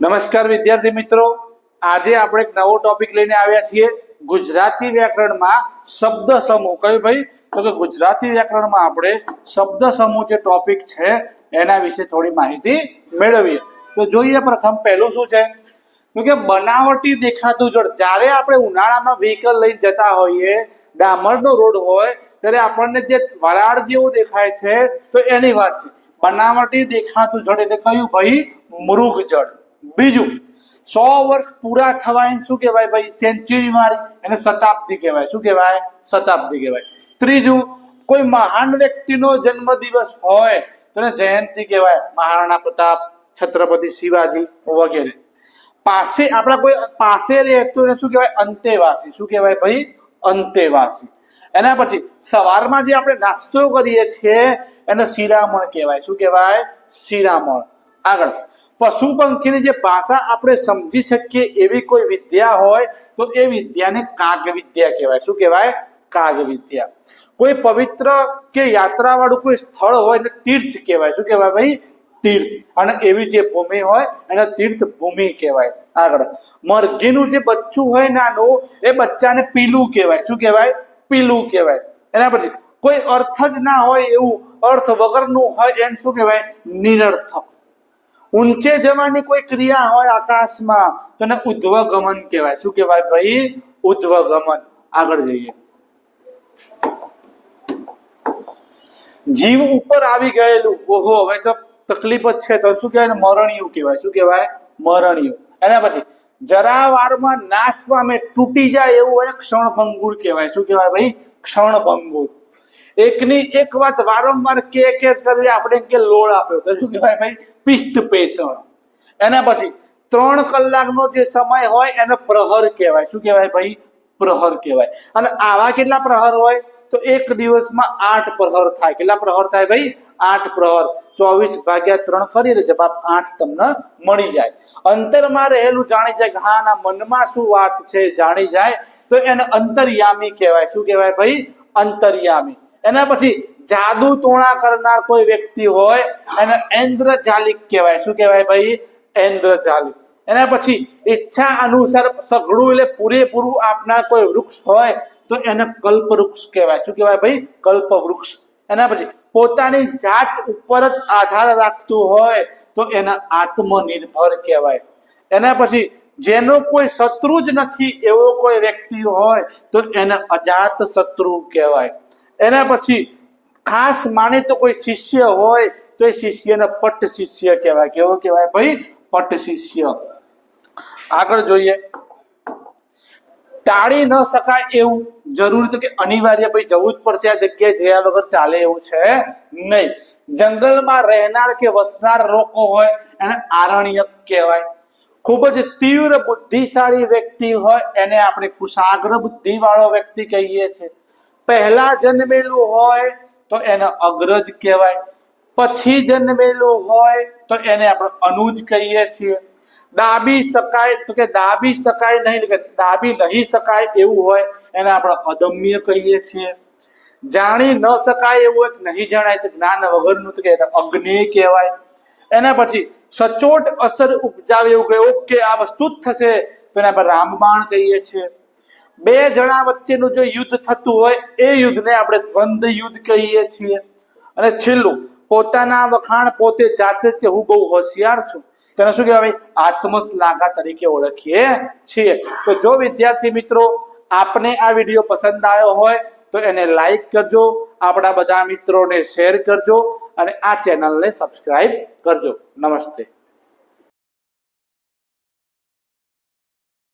નમસ્કાર વિદ્યાર્થી મિત્રો. આજે આપણે એક નવો ટોપિક લઈને આવ્યા છીએ. ગુજરાતી વ્યાકરણમાં શબ્દ સમૂહ. કયું ભાઈ? તો કે ગુજરાતી વ્યાકરણમાં આપણે શબ્દ સમૂહ જે ટોપિક છે, એના વિશે થોડી માહિતી મેળવીએ. તો જોઈએ પ્રથમ પહેલું શું છે? તો કે બનાવટી દેખાતું જળ. જ્યારે આપણે ઉનાળામાં વ્હીકલ લઈને જતા હોઈએ, ડામરનો રોડ હોય, ત્યારે આપણને જે વરાળ જેવું દેખાય છે, તો એની વાત છે. બનાવટી દેખાતું જળ એટલે કયું ભાઈ? મૃગ જળ બીજું, સો વર્ષ પૂરા થવા એને શું કહેવાય ભાઈ? સેન્ચુરી મારી એને શતાબ્દી કહેવાય. શું કહેવાય? શતાબ્દી કહેવાય. ત્રીજું, કોઈ મહાન વ્યક્તિનો જન્મદિવસ હોય તો એને જયંતિ કહેવાય. મહારાણા પ્રતાપ, છત્રપતિ શિવાજી વગેરે. પાસે આપણા કોઈ પાસે રહેતો શું કહેવાય? અંતેવાસી. શું કહેવાય ભાઈ? અંતેવાસી. એના પછી સવારમાં જે આપણે નાસ્તો કરીએ છીએ, એને શિરામણ કહેવાય. શું કહેવાય? શિરામણ. આગળ. પશુ પંખીની જે ભાષા આપણે સમજી શકીએ એવી કોઈ વિદ્યા હોય તો એ વિદ્યાને કાગ વિદ્યા કહેવાય. શું કહેવાય? કાગ વિદ્યા કોઈ પવિત્ર કે યાત્રાવાળું કોઈ સ્થળ હોય એને તીર્થ કહેવાય. શું કહેવાય ભાઈ? તીર્થ. અને એવી જે ભૂમિ હોય એને તીર્થ ભૂમિ કહેવાય. આગળ. મરઘીનું જે બચ્ચું હોય નાનું, એ બચ્ચાને પીલું કહેવાય. શું કહેવાય? પીલું કહેવાય. એના પછી કોઈ અર્થ જ ના હોય એવું, અર્થ વગરનું હોય એને શું કહેવાય? નિરર્થક. ઊંચે જવાની કોઈ ક્રિયા હોય આકાશમાં તો એને ઉધ્વગમન કહેવાય. શું કહેવાય ભાઈ? ઉધ્વગમન આગળ જઈએ. જીવ ઉપર આવી ગયેલું. ઓહો, હવે તો તકલીફ જ છે. તો શું કહેવાય? મરણિયું કહેવાય. શું કહેવાય? મરણિયું. એના પછી, જરા વારમાં નાશ પામે તૂટી જાય એવું એને ક્ષણભંગુર કહેવાય. શું કહેવાય ભાઈ? ક્ષણભંગુર. એકની એક વાત વારંવાર કે કે કરવી આપણે કે લોડ આપ્યો તો શું કહેવાય ભાઈ? પિષ્ટ પેષણ એના પછી ત્રણ કલાકનો જે સમય હોય એને પ્રહર કહેવાય. શું કહેવાય ભાઈ? પ્રહર કહેવાય. અને આવા કેટલા પ્રહર હોય? તો એક દિવસમાં આઠ પ્રહર થાય. કેટલા પ્રહર થાય ભાઈ? આઠ પ્રહર. ચોવીસ ભાગ્યા ત્રણ કરી લે જવાબ આઠ તમને મળી જાય. અંતરમાં રહેલું જાણી જાય કે હા ના મનમાં શું વાત છે, જાણી જાય. તો એને અંતર્યામી કહેવાય. શું કહેવાય ભાઈ? અંતર્યામી. એના પછી જાદુ ટોણા કરનાર કોઈ વ્યક્તિ હોય, એને ઇન્દ્રજાલિક કહેવાય. શું કહેવાય ભાઈ? ઇન્દ્રજાલિક એના પછી ઈચ્છા અનુસાર સઘળું એટલે પૂરેપૂરું આપનાર કોઈ વૃક્ષ હોય, તો એને કલ્પવૃક્ષ કહેવાય. શું કહેવાય ભાઈ? કલ્પવૃક્ષ. એના પછી પોતાની જાત ઉપર જ આધાર રાખતું હોય, તો એને આત્મનિર્ભર કહેવાય. એના પછી જેનો કોઈ શત્રુ જ નથી, એવો કોઈ વ્યક્તિ હોય, તો એને અજાત શત્રુ કહેવાય. એના પછી ખાસ માને તો કોઈ શિષ્ય હોય તો એ શિષ્યને પટ્ટ શિષ્ય કહેવાય. કેવો કહેવાય ભાઈ? પટ્ટ શિષ્ય. આગળ જોઈએ. ટાળી ન શકાય એવું જરૂરી તો કે અનિવાર્ય ભાઈ જવું જ પડશે. આ જગ્યાએ જયા વગર ચાલે એવું છે નહીં. જંગલમાં રહેનાર કે વસનાર લોકો હોય એને આરણ્યક કહેવાય. ખૂબ જ તીવ્ર બુદ્ધિશાળી વ્યક્તિ હોય એને આપણે કુશાગ્ર બુદ્ધિ વાળો વ્યક્તિ કહીએ છીએ. પહેલા જન્મેલું હોય તો એને અગ્રજ કહેવાય. પછી જન્મેલું હોય તો એને આપણે અનુજ કહીએ છીએ. દાબી શકાય તો કે દાબી શકાય નહીં કે દાબી નહીં શકાય એવું હોય એને આપણે અદમ્ય કહીએ છીએ. જાણી ન શકાય એવું એક નહીં જણાય તો જ્ઞાન વગરનું તો કે એને અગ્નેય કહેવાય. એના પછી સચોટ અસર ઉપજાવે એવું કહે, ઓકે, આ વસ્તુ જ થશે તો એના પર રામબાણ કહીએ છીએ. બે જણા વચ્ચેનું જો યુદ્ધ થતું હોય, એ યુદ્ધને આપણે દ્વંદ્વ યુદ્ધ કહીએ છીએ. અને છેલ્લું, પોતાના વખાણ પોતે જાતે જ કે હું બહુ હોશિયાર છું. તેને શું કહેવાય? આત્મશ્લાઘા તરીકે ઓળખીએ છીએ. તો જો વિદ્યાર્થી મિત્રો, આપને આ વીડિયો પસંદ આવ્યો હોય, તો એને લાઈક કરજો, આપણા બધા મિત્રોને શેર કરજો, અને આ ચેનલને સબસ્ક્રાઈબ કરજો. નમસ્તે.